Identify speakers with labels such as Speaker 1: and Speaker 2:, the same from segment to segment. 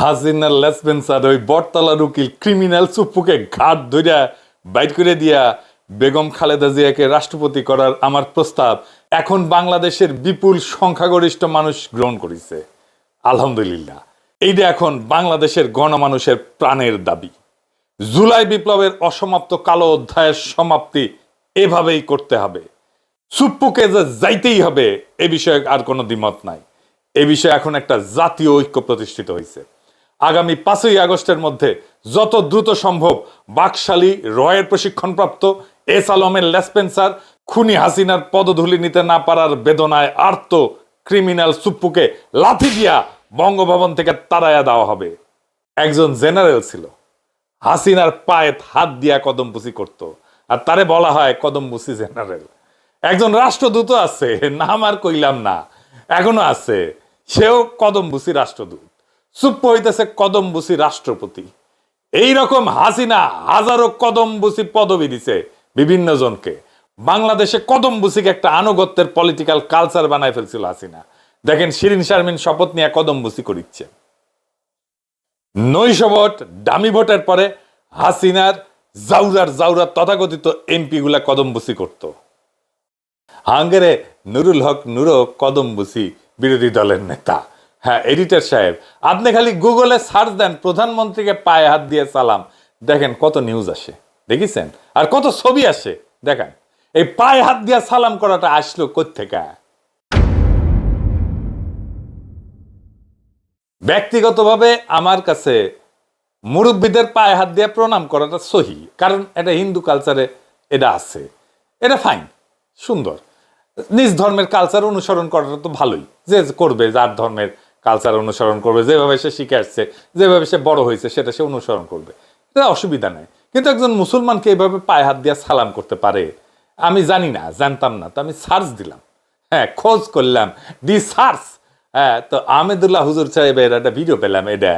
Speaker 1: হাসিনার লেসপেন্সার ওই বটতলার উকিল ক্রিমিনাল চুপ্পুকে ঘাট ধইরা বাইট করে দিয়া বেগম খালেদা জিয়াকে রাষ্ট্রপতি করার আমার প্রস্তাব। এখন বাংলাদেশের বিপুল সংখ্যাগরিষ্ঠ মানুষ গ্রহণ করেছে। আলহামদুলিল্লাহ। এইটা এখন বাংলাদেশের গণমানুষের প্রাণের দাবি। জুলাই বিপ্লবের অসমাপ্ত কালো অধ্যায়ের সমাপ্তি এভাবেই করতে হবে। সুপ্পুকে যে যাইতেই হবে, এ বিষয়ে আর কোনো দ্বিমত নাই। এ বিষয়ে এখন একটা জাতীয় ঐক্য প্রতিষ্ঠিত হয়েছে আগামী পাঁচই আগস্টের মধ্যে যত দ্রুত সম্ভব বাকশালী রয়ের প্রশিক্ষণপ্রাপ্ত এস আলমের লেসপেন্সার খুনি হাসিনার পদধূলি নিতে না পারার বেদনায় আর্ত ক্রিমিনাল সুপ্পুকে লাথি দিয়া বঙ্গভবন থেকে তাড়াইয়া দেওয়া হবে। একজন জেনারেল ছিল। হাসিনার পায়ে হাত দিয়া কদমবুসি করত। আর তারে বলা হয় কদমবুসি জেনারেল। একজন রাষ্ট্রদূত আছে, নাম আর কইলাম না, এখনও আছে। সেও কদমবুসি রাষ্ট্রদূত। সুপ্প হইতেছে কদমবুসি রাষ্ট্রপতি। এই রকম হাসিনা হাজারো কদমবুসি পদবি দিছে বিভিন্ন জনকে। বাংলাদেশে কদমবুসিকে একটা আনুগত্যের পলিটিক্যাল কালচার বানায় ফেলছিল হাসিনা। দেখেন শিরিন শারমিন শপথ নিয়ে কদমবুসি করিচ্ছে। নৈশ ভোট, দামি ভোটের পরে হাসিনার জাউরার জাউরার তথাকথিত এমপি গুলা কদমবুসি করত। হাঙ্গেরে নুরুল হক নুরো কদমবুসি বিরোধী দলের নেতা। হ্যাঁ এডিটর সাহেব, আপনি খালি গুগলে সার্চ দেন, প্রধানমন্ত্রীকে পায়ে হাত দিয়ে সালাম। দেখেন কত নিউজ আসে, দেখিছেন? আর কত ছবি আসে, দেখেন। এই পায়ে হাত দিয়ে সালাম করাটা আসলো কোথেকে ব্যক্তিগতভাবে আমার কাছে মুরব্বীদের পায়ে হাত দিয়ে প্রণাম করাটা সহি, কারণ এটা হিন্দু কালচারে এটা আছে। এটা ফাইন সুন্দর। নিজ ধর্মের কালচার অনুসরণ করাটা তো ভালোই, যে করবে যার ধর্মের কালচার অনুসরণ করবে, যেভাবে সে শিখে আসছে, যেভাবে সে বড় হয়েছে, সেটা সে অনুসরণ করবে। এটা অসুবিধা নেই। কিন্তু একজন মুসলমানকে এইভাবে পায়ে হাত দিয়ে সালাম করতে পারে, আমি জানি না, জানতাম না, তো আমি সার্চ দিলাম। হ্যাঁ খোঁজ করলাম, দি সার্চ। হ্যাঁ তো আহমেদুল্লাহ হুজুর সাহেবের একটা ভিডিও পেলাম, এটা।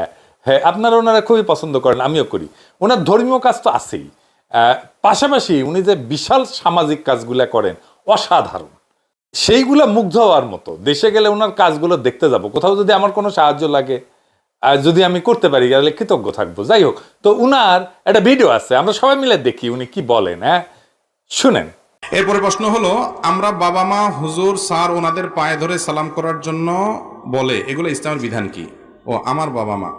Speaker 1: হ্যাঁ আপনারা ওনারা খুবই পছন্দ করেন, আমিও করি। ওনার ধর্মীয় কাজ তো আছেই। পাশাপাশি উনি যে বিশাল সামাজিক কাজগুলা করেন, অসাধারণ। সেইগুলা মুগ্ধ হওয়ার মতো। দেশে গেলে ওনার কাজগুলো দেখতে যাব। কোথাও যদি আমার কোনো সাহায্য লাগে, আর যদি আমি করতে পারি, তাহলে কৃতজ্ঞ থাকব। যাই হোক, তো উনার একটা ভিডিও আছে, আমরা সবাই মিলে দেখি উনি কি বলেন হ্যাঁ? শুনেন।
Speaker 2: এরপরে প্রশ্ন হলো, আমরা বাবা মা হুজুর, স্যার, ওনাদের পায়ে ধরে সালাম করার জন্য বলে, এগুলো ইসলামের বিধান কি? ও, আমার বাবা মা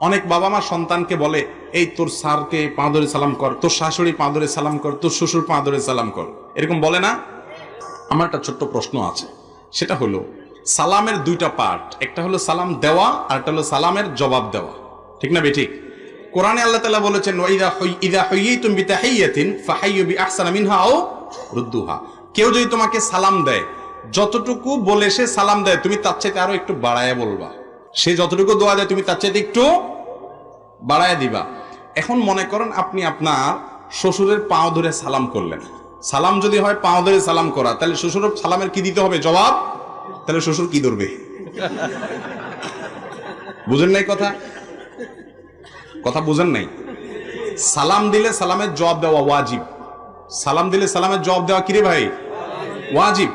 Speaker 2: অনেক বাবা মা সন্তানকে বলে, এই তোর স্যারকে পা ধরে সালাম কর, তোর শাশুড়ি পা ধরে সালাম কর, তোর শ্বশুর পা ধরে সালাম কর। এরকম বলে না? আমার একটা ছোট্ট প্রশ্ন আছে। সেটা হলো, সালামের দুইটা পার্ট একটা হলো সালাম দেওয়া আর একটা হলো সালামের জবাব দেওয়া। ঠিক না বেঠিক কোরআনে আল্লাহ তাআলা বলেছেন ওয়াইদা হই, ইদা হাইয়িতুম বিতাহিয়াতিন ফাহাইয়ু বিআহসানা মিনহা আও রুদ্দুহা। কেউ যদি তোমাকে সালাম দেয়, যতটুকু বলে সে সালাম দেয়, তুমি তার চাইতে আরও একটু বাড়ায় বলবা। সে যতটুকু দোয়া দেয়, তুমি তার চাইতে একটু বাড়ায় দিবা। এখন মনে করেন আপনি আপনার শ্বশুরের পাও ধরে সালাম করলেন। সালাম যদি হয় পাও ধরে সালাম করা। তাহলে শ্বশুর সালামের কি দিতে হবে? জবাব? তাহলে শ্বশুর কি ধরবে? বুঝেন নাই কথা? কথা বুঝেন নাই? সালাম দিলে সালামের জবাব দেওয়া ওয়াজিব। সালাম দিলে সালামের জবাব দেওয়া কিরে ভাই? ওয়াজিব।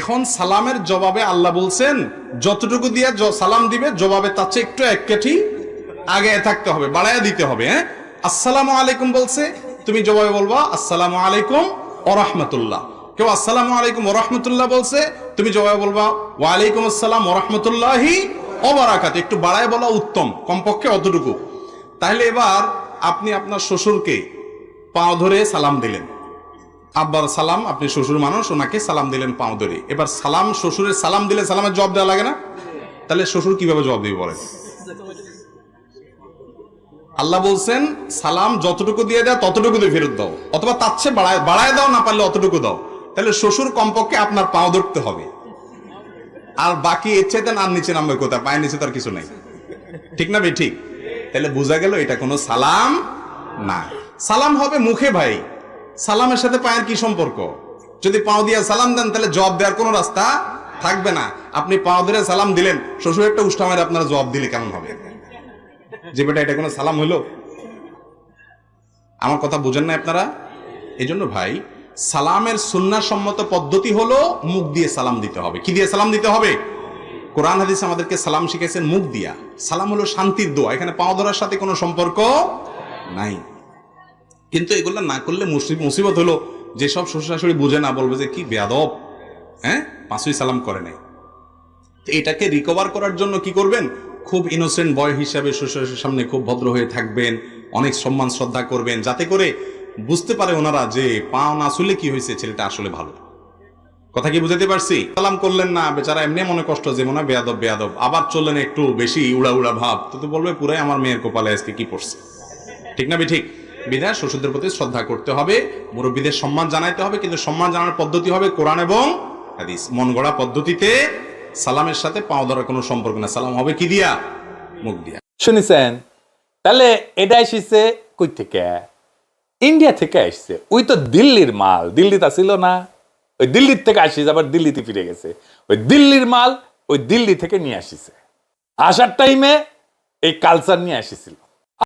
Speaker 2: এখন সালামের জবাবে আল্লাহ বলছেন, যতটুকু দিয়ে সালাম দিবে, জবাবে তার চেয়ে একটু এক কেঠি আগে থাকতে হবে, বাড়াইয়া দিতে হবে হ্যাঁ? আসসালামু আলাইকুম বলছে তুমি জবাবে বলবা, আসসালামু আলাইকুম ও রহমতুল্লাহ। কেউ আসসালামু আলাইকুম ও রহমতুল্লাহ বলছে, তুমি জবাবে বলবা, ওয়ালাইকুম আসসালাম ও রহমতুল্লাহি অবরাকাত একটু বাড়ায় বলা উত্তম, কমপক্ষে অতটুকু। তাহলে এবার আপনি আপনার শ্বশুরকে পাও ধরে সালাম দিলেন। আব্বার সালাম, আপনি শ্বশুর মানুষ, ওনাকে সালাম দিলেন পাও ধরে। এবার সালাম, শ্বশুরের সালাম দিলে সালামের জবাব দেওয়া লাগে না? তাহলে শ্বশুর কীভাবে জবাব দিবে বলেন? আল্লাহ বলছেন, সালাম যতটুকু দিয়ে দেয় ততটুকু দিয়ে ফেরত দাও। অথবা তার চেয়ে বাড়ায় বাড়ায় দাও, না পারলে অতটুকু দাও। তাহলে শ্বশুর কমপক্ষে আপনার পাও ধরতে হবে। আর বাকি এর চাইতে আর নিচে নামবে কোথায়? পায়ের নিচে তার কিছু নাই। ঠিক না ভাই? ঠিক। তাহলে বোঝা গেল এটা কোনো সালাম না। সালাম হবে মুখে ভাই। সালামের সাথে পায়ের কি সম্পর্ক? যদি পাও দিয়ে সালাম দেন, তাহলে জবাব দেওয়ার কোনো রাস্তা থাকবে না। আপনি পাও ধরে সালাম দিলেন, শ্বশুর একটা উষ্ঠামের আপনারা জবাব দিলে কেমন হবে? যে বেটা, এটা কোনো সালাম হলো আমার কথা বুঝেন না আপনারা? এই জন্য ভাই, সালামের সুন্নাহ সম্মত পদ্ধতি হলো মুখ দিয়ে সালাম দিতে হবে। কি দিয়ে সালাম দিতে হবে? কোরআন হাদিস আমাদেরকে সালাম শিখেছেন মুখ দিয়া। সালাম হলো শান্তির দোয়া। এখানে পাও ধরার সাথে কোনো সম্পর্ক নাই। কিন্তু এগুলো না করলে মুসিবত হলো। যেসব শ্বশুর শাশুড়ি বুঝে না বলবে যে কি বেয়াদব হ্যাঁ? পাঁচই সালাম করে নাই। এটাকে রিকভার করার জন্য কি করবেন? খুব ইনোসেন্ট বয় হিসাবে শ্বশুরের সামনে খুব ভদ্র হয়ে থাকবেন, অনেক সম্মান, শ্রদ্ধা করবেন, যাতে করে বুঝতে পারে ওনারা যে পাও না আসলে কি হয়েছে, ছেলেটা আসলে ভালো। কথা কি বুঝাতে পারছি? সালাম করলেন না, বেচারা এমনি মনে কষ্ট যে মনে বেয়াদব বেয়াদব। আবার চললেন একটু বেশি উড়া উড়া ভাব। তো তো বলবে, পুরাই আমার মেয়ের কপালে আজকে কি পড়ছে? ঠিক না ঠিক বিধায় শ্বশুরদের প্রতি শ্রদ্ধা করতে হবে, মুরব্বীদের সম্মান জানাইতে হবে, কিন্তু সম্মান জানানোর পদ্ধতি হবে কোরআন এবং হাদিস। মন গড়া পদ্ধতিতে সালামের সাথে পাও ধরার কোনো সম্পর্ক না সালাম হবে কি দিয়া? মুখ দিয়া।
Speaker 1: শুনেছেন? তাহলে এটা এসেছে কই থেকে? ইন্ডিয়া থেকে আসছে ওই তো দিল্লির মাল। দিল্লিতে ছিল না। ওই দিল্লির থেকে আসিস, আবার দিল্লিতে ফিরে গেছে। ওই দিল্লির মাল ওই দিল্লি থেকে নিয়ে আসিছে। আসার টাইমে এই কালচার নিয়ে আসিছিল।